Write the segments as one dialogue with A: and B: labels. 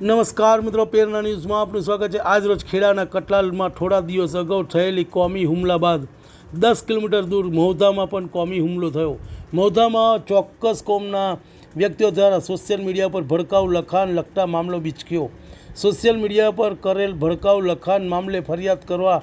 A: નમસ્કાર મિત્રો, પેરના ન્યૂઝમાં આપનું સ્વાગત છે. આજ રોજ ખેડાના કટલાલમાં થોડા દિવસ અગાઉ થયેલી કોમી હુમલા બાદ દસ કિલોમીટર દૂર મહુધામાં પણ કોમી હુમલો થયો. મહુધામાં ચોક્કસ કોમના વ્યક્તિઓ દ્વારા સોશિયલ મીડિયા પર ભડકાઉ, લખાણ, લખતા મામલો બીચક્યો. સોશિયલ મીડિયા પર કરેલ ભડકાઉ, લખાણ મામલે ફરિયાદ કરવા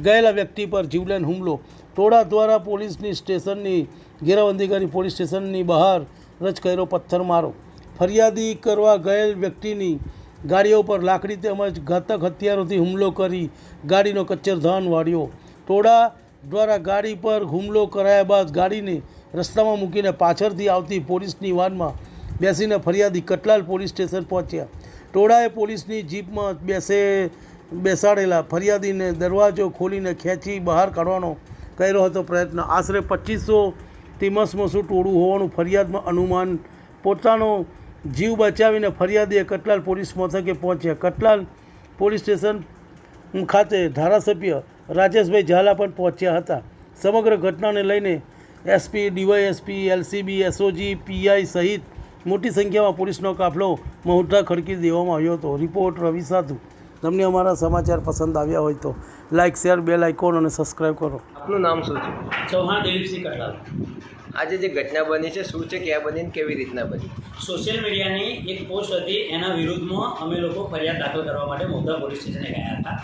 A: ગયેલા વ્યક્તિ પર જીવલેણ હુમલો. ટોળા દ્વારા પોલીસની સ્ટેશનની ઘેરાબંધી કરી પોલીસ સ્ટેશનની બહાર રજ કર્યો પથ્થરમારો. ફરિયાદી કરવા ગયેલ વ્યક્તિની ગાડીઓ પર લાકડી તેમજ ઘાતક હથિયારોથી હુમલો કરી ગાડીનો કચ્છર ધાન વાળ્યો. ટોળા દ્વારા ગાડી પર હુમલો કરાયા બાદ ગાડીને રસ્તામાં મૂકીને પાછળથી આવતી પોલીસની વાનમાં બેસીને ફરિયાદી કટલાલ પોલીસ સ્ટેશન પહોંચ્યા. ટોળાએ પોલીસની જીપમાં બેસે, બેસાડેલા ફરિયાદીને દરવાજો ખોલીને ખેંચી બહાર કાઢવાનો કર્યો હતો પ્રયત્ન. આશરે પચીસો મસમસું ટોળું હોવાનું ફરિયાદમાં અનુમાન પોતાનો જીવ બચાવીને ફરિયાદીએ કટલાલ પોલીસ મથકે પહોંચ્યા. કટલાલ પોલીસ સ્ટેશન ખાતે ધારાસભ્ય રાજેશભાઈ ઝાલા પણ પહોંચ્યા હતા. સમગ્ર ઘટનાને લઈને SP, DYSP, LCB, SOG, PI સહિત મોટી સંખ્યામાં પોલીસનો કાફલો મહુઢા ખડકી દેવામાં આવ્યો હતો. રિપોર્ટ રવિ સાધુ. તમને અમારા સમાચાર પસંદ આવ્યા હોય તો લાઇક શેર બેલ આઇકોન અને સબસ્ક્રાઈબ કરો.
B: આપનું નામ શું છે?
C: ચૌહાણ દિલીપસિંહ કટાલ.
B: આજે જે ઘટના બની છે શું છે ક્યાં બની કેવી રીતના બની?
C: સોશિયલ મીડિયાની એક પોસ્ટ હતી એના વિરુદ્ધમાં અમે લોકો ફરિયાદ દાખલ કરવા માટે મોગદા પોલીસ સ્ટેશને ગયા હતા.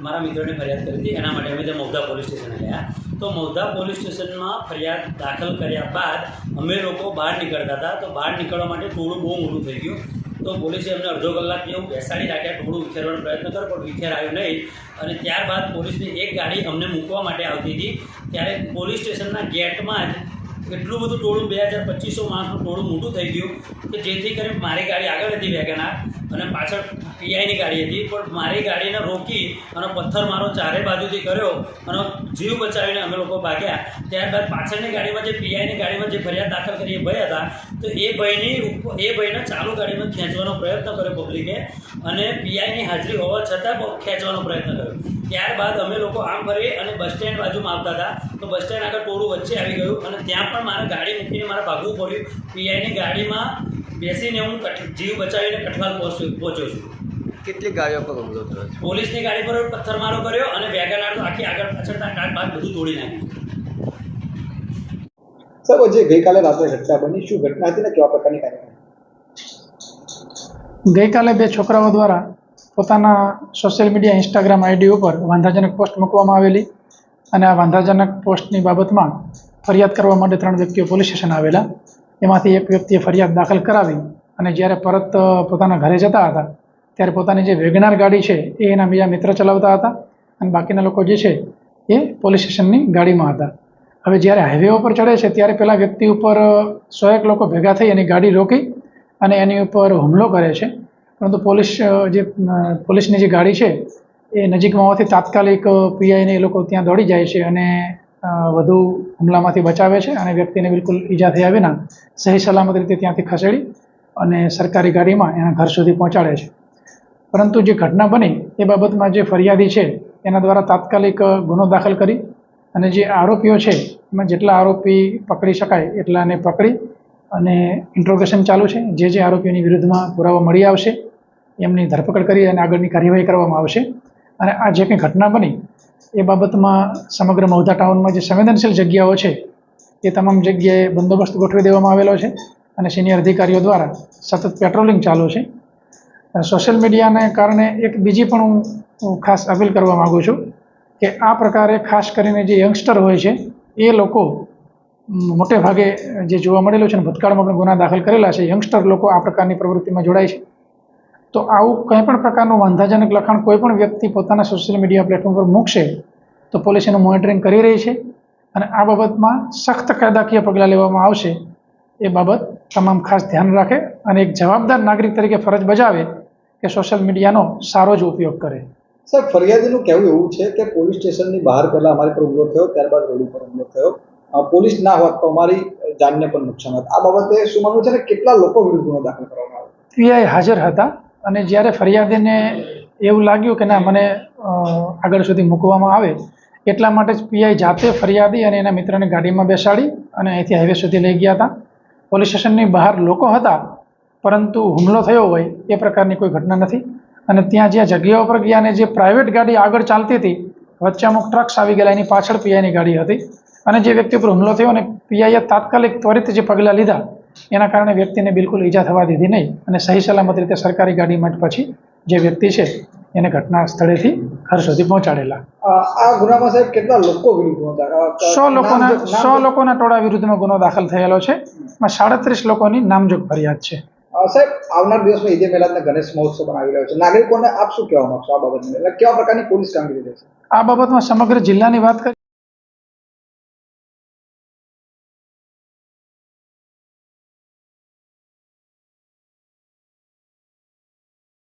C: મારા મિત્રોને ફરિયાદ કરી હતી એના માટે અમે જે મોગદા પોલીસ સ્ટેશને ગયા. તો મૌધા પોલીસ સ્ટેશનમાં ફરિયાદ દાખલ કર્યા બાદ અમે લોકો બહાર નીકળતા હતા. તો બહાર નીકળવા માટે થોડું બહુ મોટું થઈ ગયું. તો પોલીસે અમને અડધો કલાક જેવું બેસાડી રાખ્યા થોડું વિખેરવાનો પ્રયત્ન કર્યો, પણ વિખેરાયું નહીં. અને ત્યારબાદ પોલીસની એક ગાડી અમને મૂકવા માટે આવતી હતી. ત્યારે પોલીસ સ્ટેશનના ગેટમાં જ એટલું બધું ટોળું, બે હજાર પચીસો માણસનું ટોળું મોટું થઈ ગયું કે જેથી કરીને મારી ગાડી આગળ હતી વેગનાર. અને પાછળ પીઆઈની ગાડી હતી, પણ મારી ગાડીને રોકી અને પથ્થર મારો ચારે બાજુથી કર્યો અને જીવ બચાવીને અમે લોકો ભાગ્યા. ત્યારબાદ પાછળની ગાડીમાં જે પીઆઈની ગાડીમાં જે ફરિયાદ દાખલ કરી એ ભાઈ હતા. તો એ ભાઈની એ ભાઈને ચાલુ ગાડીમાં ખેંચવાનો પ્રયત્ન કર્યો પબ્લિકે અને પીઆઈની હાજરી હોવા છતાં ખેંચવાનો પ્રયત્ન કર્યો. ત્યારબાદ અમે લોકો આમ ફરી અને બસ સ્ટેન્ડ બાજુમાં આવતા હતા. તો બસ સ્ટેન્ડ આગળ ટોળું વચ્ચે આવી ગયું અને ત્યાં પણ મારે ગાડી મૂકીને મારે ભાગવું પડ્યું. પીઆઈની ગાડીમાં બેસીને હું જીવ બચાવીને કઠવાલ પહોંચ્યો પહોંચ્યો છું.
B: કેટલી ગાડીઓ પર હુમલો થયો
C: પોલીસની ગાડી પર પથ્થરમારો કર્યો અને વેગનાર આખી આગળ પાછળના કાચ બાદ બધું તોડી નાખ્યું.
D: સાહેબ જે ગઈકાલે રાત્રે ઘટના બની. શું ઘટના હતી ને કેવા પ્રકારની કાર્યક્રમ
E: ગઈકાલે બે છોકરાઓ દ્વારા પોતાના સોશિયલ મીડિયા ઇન્સ્ટાગ્રામ આઈડી ઉપર વાંધાજનક પોસ્ટ મૂકવામાં આવેલી અને આ વાંધાજનક પોસ્ટની બાબતમાં ફરિયાદ કરવા માટે ત્રણ વ્યક્તિઓ પોલીસ સ્ટેશન આવેલા. એમાંથી એક વ્યક્તિએ ફરિયાદ દાખલ કરાવી અને જ્યારે પરત પોતાના ઘરે જતા હતા, ત્યારે પોતાની જે વેગનાર ગાડી છે એ એના બીજા મિત્ર ચલાવતા હતા અને બાકીના લોકો જે છે એ પોલીસ સ્ટેશનની ગાડીમાં હતા. હવે જ્યારે હાઈવે ઉપર ચડે છે, ત્યારે પેલા વ્યક્તિ ઉપર સો એક લોકો ભેગા થઈ એની ગાડી રોકી અને એની ઉપર હુમલો કરે છે. પરંતુ પોલીસ જે પોલીસની જે ગાડી છે એ નજીકમાં હોવાથી તાત્કાલિક પીઆઈને એ લોકો ત્યાં દોડી જાય છે અને વધુ હુમલામાંથી બચાવે છે અને વ્યક્તિને બિલકુલ ઈજા થયા વિના સહી સલામત રીતે ત્યાંથી ખસેડી અને સરકારી ગાડીમાં એના ઘર સુધી પહોંચાડે છે. પરંતુ જે ઘટના બની એ બાબતમાં જે ફરિયાદી છે એના દ્વારા તાત્કાલિક ગુનો દાખલ કરી અને જે આરોપીઓ છે એમાં જેટલા આરોપી પકડી શકાય એટલાને પકડી અને ઇન્ટ્રોગેશન ચાલુ છે. જે જે આરોપીઓની વિરુદ્ધમાં પુરાવા મળી આવશે, એમની ધરપકડ કરી અને આગળની કાર્યવાહી કરવામાં આવશે. અને આ જે કંઈ ઘટના બની એ બાબતમાં સમગ્ર મૌધા ટાઉનમાં જે સંવેદનશીલ જગ્યાઓ છે, એ તમામ જગ્યાએ બંદોબસ્ત ગોઠવી દેવામાં આવેલો છે અને સિનિયર અધિકારીઓ દ્વારા સતત પેટ્રોલિંગ ચાલુ છે. સોશિયલ મીડિયાને કારણે એક બીજી પણ હું ખાસ અપીલ કરવા માગું છું કે આ પ્રકારે ખાસ કરીને જે યંગસ્ટર હોય છે, એ લોકો મોટે ભાગે જે જોવા મળેલું છે અને ભૂતકાળમાં પણ ગુના દાખલ કરેલા છે, યંગસ્ટર લોકો આ પ્રકારની પ્રવૃત્તિમાં જોડાય છે. તો આવું કંઈ પણ પ્રકારનું વાંધાજનક લખાણ કોઈ પણ વ્યક્તિ પોતાના સોશિયલ મીડિયા પ્લેટફોર્મ પર મૂકશે તો પોલીસ એનું મોનિટરિંગ કરી રહી છે અને આ બાબતમાં સખ્ત કાયદાકીય પગલાં લેવામાં આવશે. એ બાબત તમામ ખાસ ધ્યાન રાખે અને એક જવાબદાર નાગરિક તરીકે ફરજ બજાવે કે સોશિયલ મીડિયાનો સારો જ ઉપયોગ કરે.
D: સર ફરિયાદીનું કહેવું એવું છે કે પોલીસ સ્ટેશનની બહાર પહેલાં અમારી પર હુમલો થયો ત્યારબાદ રોડ ઉપર હુમલો થયો. પોલીસ ના હોત તો અમારી જાનને પણ નુકસાન હતા. આ બાબતે શું માનવું છે ને કેટલા લોકો વિરુદ્ધ ગુનો દાખલ કરવામાં આવ્યો?
E: પીઆઈ હાજર હતા. અને જ્યારે ફરિયાદીને એવું લાગ્યું કે ના, મને આગળ સુધી મૂકવામાં આવે, એટલા માટે જ પીઆઈ જાતે ફરિયાદી અને એના મિત્રને ગાડીમાં બેસાડી અને અહીંથી હાઈવે સુધી લઈ ગયા હતા. પોલીસ સ્ટેશનની બહાર લોકો હતા, પરંતુ હુમલો થયો હોય એ પ્રકારની કોઈ ઘટના નથી. અને ત્યાં જ્યાં જગ્યાઓ પર ગયા અને જે પ્રાઇવેટ ગાડી આગળ ચાલતી હતી વચ્ચે અમુક ટ્રક્સ આવી ગયેલા, એની પાછળ પીઆઈની ગાડી હતી. અને જે વ્યક્તિ ઉપર હુમલો થયો અને પીઆઈએ તાત્કાલિક ત્વરિત જે પગલાં લીધા એના કારણે વ્યક્તિને બિલકુલ ઈજા થવા દીધી નહીં અને સહી સલામત રીતે સરકારી ગાડીમાં જ પછી જે વ્યક્તિ છે એને ઘટના સ્થળેથી ઘર સુધી પહોંચાડેલા.
D: આ ગુનામાં સાહેબ કેટલા લોકો વિરુદ્ધ
E: સો લોકોના સો લોકોના ટોળા વિરુદ્ધમાં ગુનો દાખલ થયેલો છે. એમાં સાડત્રીસ લોકોની નામજોગ ફરિયાદ છે.
D: સાહેબ આવનાર દિવસમાં ઈદે મિલાદ ગણેશ મહોત્સવ પણ આવી રહ્યો છે. નાગરિકોને આપ શું કહેવા માંગશો આ બાબતમાં એટલે કેવા પ્રકારની પોલીસ કામગીરી રહેશે?
E: આ બાબતમાં સમગ્ર જિલ્લાની વાત કરીએ